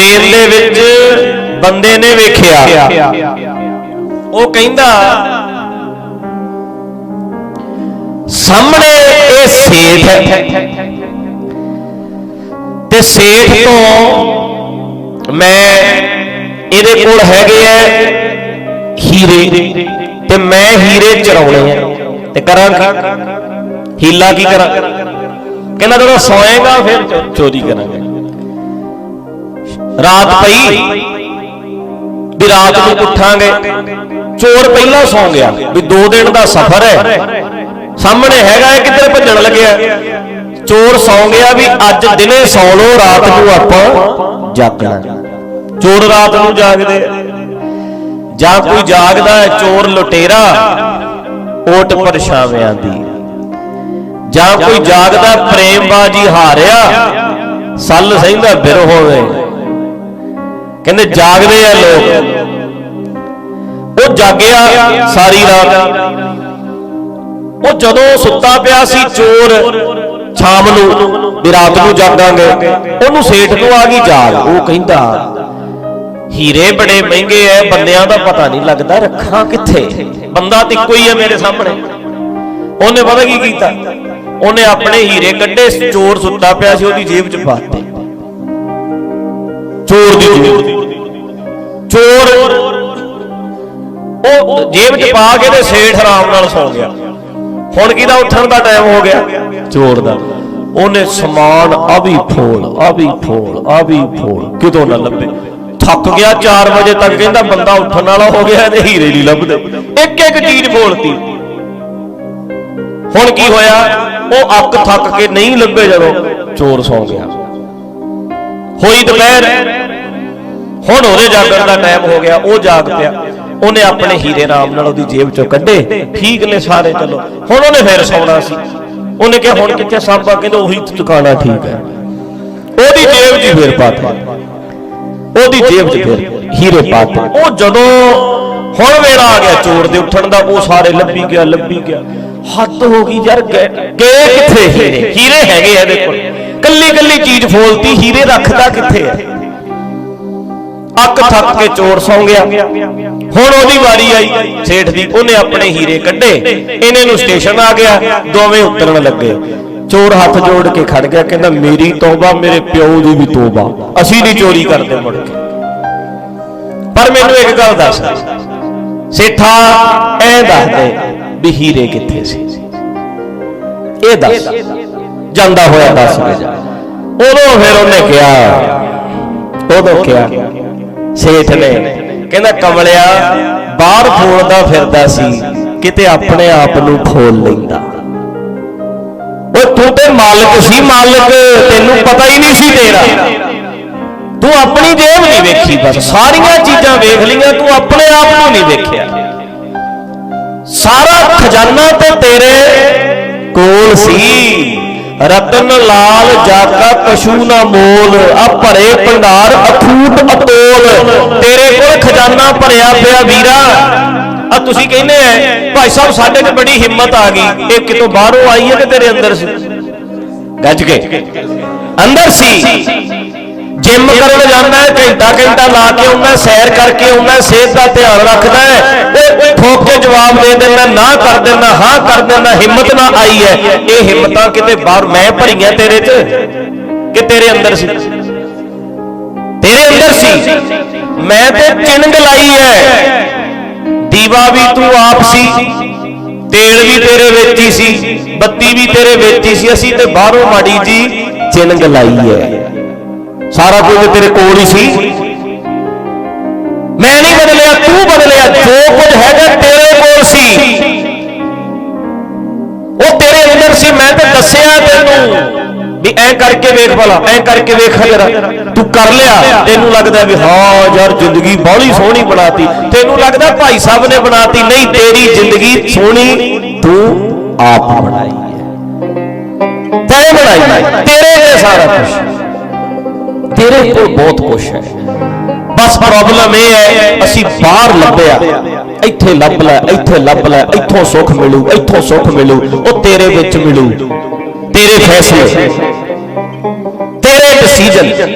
Train ਦੇ ਵਿੱਚ ਬੰਦੇ ਨੇ ਵੇਖਿਆ। ਉਹ ਕਹਿੰਦਾ, ਸਾਹਮਣੇ ਇਹ ਸੇਠ ਹੈ। ਤੇ ਸੇਠ ਤੋਂ ਮੈਂ ਇਹਦੇ ਕੋਲ ਹੈਗੇ ਐ ਹੀਰੇ ਤੇ ਮੈਂ ਹੀਰੇ ਚਰਾਉਣੇ ਆ। ਤੇ ਕਰਾਂ ਹੀਲਾ ਕੀ ਕਰਾਂ? ਕਹਿੰਦਾ ਜਦੋਂ ਸੋਏਗਾ ਫਿਰ ਚੋਰੀ ਕਰਾਂਗੇ। ਰਾਤ ਪਈ। ਵੀ ਰਾਤ ਨੂੰ ਉੱਠਾਂਗੇ। ਚੋਰ ਪਹਿਲਾਂ ਸੌਂ ਗਿਆ ਵੀ 2 ਦਿਨ ਦਾ ਸਫ਼ਰ ਹੈ। ਸਾਹਮਣੇ ਹੈਗਾ ਹੈ ਕਿੱਧਰ ਭੱਜਣ ਲੱਗਿਆ? ਚੋਰ ਸੌਂ ਗਿਆ ਵੀ ਅੱਜ ਦਿਨੇ ਸੌ ਲਓ, ਰਾਤ ਨੂੰ ਆਪਾਂ ਜਾਗਣਾ। ਚੋਰ ਰਾਤ ਨੂੰ ਜਾਗਦੇ। ਜਾਂ ਕੋਈ ਜਾਗਦਾ ਹੈ ਚੋਰ ਲੁਟੇਰਾ, ਓਟ ਪਰਛਾਵਿਆਂ ਦੀ। ਜਾਂ ਕੋਈ ਜਾਗਦਾ ਪ੍ਰੇਮ ਬਾਜ਼ੀ ਹਾਰਿਆ, ਸੱਲ ਸਹਿੰਦਾ ਬਿਰ ਹੋਵੇ। ਕਹਿੰਦੇ ਜਾਗਦੇ ਆ ਲੋਕ। ਉਹ ਜਾਗਿਆ ਸਾਰੀ ਰਾਤ। ਉਹ ਜਦੋਂ ਸੁੱਤਾ ਪਿਆ ਸੀ ਚੋਰ ਸ਼ਾਮ ਨੂੰ, ਵੀ ਰਾਤ ਨੂੰ ਜਾਗਾਂਗੇ, ਉਹਨੂੰ ਸੇਠ ਨੂੰ ਆ ਗਈ ਜਾਗ। ਉਹ ਕਹਿੰਦਾ, ਹੀਰੇ ਬੜੇ ਮਹਿੰਗੇ ਐ, ਬੰਦਿਆਂ ਦਾ ਪਤਾ ਨਹੀਂ ਲੱਗਦਾ ਰੱਖਾਂ ਕਿੱਥੇ। ਬੰਦਾ ਤੇ ਇੱਕੋ ਹੀ ਹੈ ਮੇਰੇ ਸਾਹਮਣੇ। ਉਹਨੇ ਪਤਾ ਕੀ ਕੀਤਾ? ਉਹਨੇ ਆਪਣੇ ਹੀਰੇ ਕੱਢੇ, ਚੋਰ ਸੁੱਤਾ ਪਿਆ ਸੀ, ਉਹਦੀ ਜੇਬ 'ਚ ਪਾ ਚੋਰ ਦੀ ਜੇਬ ਚੋਰ। ਉਹ ਜੇਬ 'ਚ ਪਾ ਕੇ ਤੇ ਸੇਠ ਆਰਾਮ ਨਾਲ ਸੌ ਗਿਆ। ਹੁਣ ਕਿਹਦਾ ਉੱਠਣ ਦਾ ਟਾਈਮ ਹੋ ਗਿਆ? ਚੋਰ ਦਾ। ਉਹਨੇ ਸਮਾਨ ਆ ਵੀ ਫੋਲ, ਆ ਵੀ ਫੋਲ, ਆ ਵੀ ਫੋਲ, ਕਿਤੋਂ ਨਾ ਲੱਭੇ। ਥੱਕ ਗਿਆ 4 ਵਜੇ ਤੱਕ, ਕਹਿੰਦਾ ਬੰਦਾ ਉੱਠਣ ਵਾਲਾ ਹੋ ਗਿਆ ਤੇ ਹੀਰੇ ਨਹੀਂ ਲੱਭਦੇ। ਇੱਕ ਇੱਕ ਚੀਜ਼ ਫੋਲਤੀ। ਹੁਣ ਕੀ ਹੋਇਆ? ਉਹ ਅੱਕ ਥੱਕ ਕੇ ਨਹੀਂ ਲੱਭੇ ਜਦੋਂ ਚੋਰ ਸੌ ਗਿਆ। ਹੋਈ ਦੁਪਹਿਰ। ਹੁਣ ਉਹਦੇ ਜਾਗਣ ਦਾ ਟਾਈਮ ਹੋ ਗਿਆ, ਉਹ ਜਾਗ ਪਿਆ। ਉਹਨੇ ਆਪਣੇ ਹੀਰੇ ਰਾਮ ਨਾਲ ਉਹਦੀ ਜੇਬ ਚੋਂ ਕੱਢੇ। ਠੀਕ ਨੇ ਸਾਰੇ, ਚਲੋ। ਹੁਣ ਉਹਨੇ ਫੇਰ ਸੌਣਾ ਸੀ। ਉਹਨੇ ਕਿਹਾ, ਹੁਣ ਕਿੱਥੇ ਸਾਬਾ ਕਹਿੰਦਾ ਉਹੀ ਟਿਕਾਣਾ ਠੀਕ ਹੈ। ਉਹਦੀ ਜੇਬ 'ਚ ਫੇਰ ਪਾਤਾ ਉਹਦੀ ਜੇਬ 'ਚ ਫੇਰ ਹੀਰੇ ਪਾਤੇ ਉਹ ਜਦੋਂ ਹੁਣ ਵੇਲਾ ਆ ਗਿਆ ਚੋਰ ਦੇ ਉੱਠਣ ਦਾ, ਉਹ ਸਾਰੇ ਲੱਭੀ ਗਿਆ ਲੱਭੀ ਗਿਆ। ਹੱਦ ਹੋ ਗਈ ਯਾਰ ਗਏ ਕਿੱਥੇ ਹੀਰੇ? ਹੀਰੇ ਹੈਗੇ ਆ ਇਹਦੇ ਕੋਲ। ਕੱਲੀ ਕੱਲੀ ਚੀਜ਼ ਫੋਲਤੀ, ਹੀਰੇ ਰੱਖਦਾ ਕਿੱਥੇ ਹੈ? ਅੱਕ ਥੱਕ ਕੇ ਚੋਰ ਸੌਂ ਗਿਆ। ਹੁਣ ਉਹਦੀ ਵਾਰੀ ਆਈ। ਸੇਠ ਦੀ ਉਹਨੇ ਆਪਣੇ ਹੀਰੇ ਕੱਢੇ। ਇਹਨੇ ਨੂੰ ਸਟੇਸ਼ਨ ਆ ਗਿਆ। ਦੋਵੇਂ ਉਤਰਨ ਲੱਗੇ। ਚੋਰ ਹੱਥ ਜੋੜ ਕੇ ਖੜ ਗਿਆ। ਕਹਿੰਦਾ, ਮੇਰੀ ਤੋਬਾ, ਮੇਰੇ ਪਿਓ ਦੀ ਵੀ ਤੋਬਾ। ਅਸੀਂ ਨਹੀਂ ਚੋਰੀ ਕਰਦੇ ਮੁੜ ਕੇ। ਪਰ ਮੈਨੂੰ ਇੱਕ ਗੱਲ ਦੱਸ। ਸੇਠਾ ਐ ਦੱਸਦੇ ਵੀ ਹੀਰੇ ਕਿੱਥੇ ਸੀ? ਇਹ ਦੱਸ। ਜਾਂਦਾ ਹੋਇਆ ਦੱਸ ਦੇ ਉਦੋਂ ਫਿਰ ਉਹਨੇ ਕਿਹਾ, ਉਦੋਂ ਕਿਹਾ ਸੇਠ ਨੇ। ਕਹਿੰਦਾ ਕਮਲਿਆ, ਬਾਹਰ ਫੋਲਦਾ ਫਿਰਦਾ ਸੀ, ਕਿਤੇ ਆਪਣੇ ਆਪ ਨੂੰ ਖੋਲ ਲੈਂਦਾ। ਉਹ ਤੂੰ ਤੇ ਮਾਲਕ ਸੀ, ਮਾਲਕ, ਤੈਨੂੰ ਪਤਾ ਹੀ ਨਹੀਂ ਸੀ ਤੇਰਾ। ਤੂੰ ਆਪਣੀ ਜੇਬ ਨਹੀਂ ਵੇਖੀ ਬਸ, ਸਾਰੀਆਂ ਚੀਜ਼ਾਂ ਵੇਖ ਲਈਆਂ, ਤੂੰ ਆਪਣੇ ਆਪ ਨੂੰ ਨਹੀਂ ਵੇਖਿਆ। ਸਾਰਾ ਖਜ਼ਾਨਾ ਤੇ ਤੇਰੇ ਕੋਲ ਸੀ। ਰਤਨ ਲਾਲ ਜਾਗਾ ਕਸ਼ੂ ਨਾ ਮੋਲ, ਆ ਭਰੇ ਭੰਡਾਰ ਅਖੂਟ ਅਤੋਲ। ਤੇਰੇ ਕੋਲ ਖਜ਼ਾਨਾ ਭਰਿਆ ਪਿਆ ਵੀਰਾ। ਆ ਤੁਸੀਂ ਕਹਿੰਦੇ ਆ, ਭਾਈ ਸਾਹਿਬ, ਸਾਡੇ 'ਚ ਬੜੀ ਹਿੰਮਤ ਆ ਗਈ। ਇਹ ਕਿਤੋਂ ਬਾਹਰੋਂ ਆਈ ਹੈ ਕਿ ਤੇਰੇ ਅੰਦਰ ਸੀ? ਗੱਜ ਕੇ ਅੰਦਰ ਸੀ। ਜਿਮ ਕਰਨ ਜਾਂਦਾ ਹੈ ਘੰਟਾ ਘੰਟਾ ਲਾ ਕੇ ਆਉਂਦਾ ਸੈਰ ਕਰਕੇ ਆਉਂਦਾ ਸਿਹਤ ਦਾ ਧਿਆਨ ਰੱਖਦਾ ਹੈ। ਉਹ ਠੋਕ ਕੇ ਜਵਾਬ ਦੇ ਦਿੰਦਾ ਨਾ ਕਰ ਦਿੰਦਾ ਹਾਂ ਕਰ ਦਿੰਦਾ ਹਿੰਮਤ ਨਾ ਆਈ ਹੈ। ਇਹ ਹਿੰਮਤਾਂ ਕਿਤੇ ਬਾਹਰ ਮੈਂ ਭਰੀਆਂ ਤੇਰੇ 'ਚ? ਕਿ ਤੇਰੇ ਅੰਦਰ ਸੀ? ਤੇਰੇ ਅੰਦਰ ਸੀ? ਮੈਂ ਤੇ ਚਿੰਗ ਲਾਈ ਹੈ। ਦੀਵਾ ਵੀ ਤੂੰ ਆਪ ਸੀ ਤੇਲ ਵੀ ਤੇਰੇ ਵਿੱਚ ਹੀ ਸੀ ਬੱਤੀ ਵੀ ਤੇਰੇ ਵਿੱਚ ਹੀ ਸੀ। ਅਸੀਂ ਤੇ ਬਾਹਰੋਂ ਮਾੜੀ ਜੀ ਚਿੰਗ ਲਾਈ ਹੈ। ਸਾਰਾ ਕੁਝ ਤੇਰੇ ਕੋਲ ਹੀ ਸੀ। ਮੈਂ ਨਹੀਂ ਬਦਲਿਆ, ਤੂੰ ਬਦਲਿਆ, ਜੋ ਕੁਝ ਹੈਗਾ ਤੇਰੇ ਕੋਲ ਸੀ। ਉਹ ਤੇਰੇ ਅੰਦਰ ਸੀ, ਮੈਂ ਤਾਂ ਦੱਸਿਆ ਤੈਨੂੰ ਵੀ ਐ ਕਰਕੇ ਵੇਖ ਭਲਾ, ਐ ਕਰਕੇ ਵੇਖ ਜਰਾ ਤੂੰ ਕਰ ਲਿਆ, ਤੈਨੂੰ ਲੱਗਦਾ ਵੀ ਹਾਂ ਯਾਰ, ਜ਼ਿੰਦਗੀ ਬਾਹਲੀ ਸੋਹਣੀ ਬਣਾਤੀ। ਤੈਨੂੰ ਲੱਗਦਾ ਭਾਈ ਸਾਹਿਬ ਨੇ ਬਣਾਤੀ, ਨਹੀਂ, ਤੇਰੀ ਜ਼ਿੰਦਗੀ ਸੋਹਣੀ ਤੂੰ ਆਪ ਬਣਾਈ ਹੈ। ਤੈਂ ਬਣਾਈ ਤੇਰੇ ਤੇ ਸਾਰਾ ਕੁਝ ਤੇਰੇ ਕੋਲ ਬਹੁਤ ਕੁਝ ਹੈ। ਬਸ ਪ੍ਰੋਬਲਮ ਇਹ ਹੈ, ਅਸੀਂ ਬਾਹਰ ਲੱਭਿਆ ਇੱਥੇ ਲੱਭ ਲੈ, ਇੱਥੇ ਲੱਭ ਲੈ, ਇੱਥੋਂ ਸੁੱਖ ਮਿਲੂ, ਇੱਥੋਂ ਸੁੱਖ ਮਿਲੂ, ਉਹ ਤੇਰੇ ਵਿੱਚ ਮਿਲੂ। ਤੇਰੇ ਫੈਸਲੇ। ਤੇਰੇ ਡਿਸੀਜਨ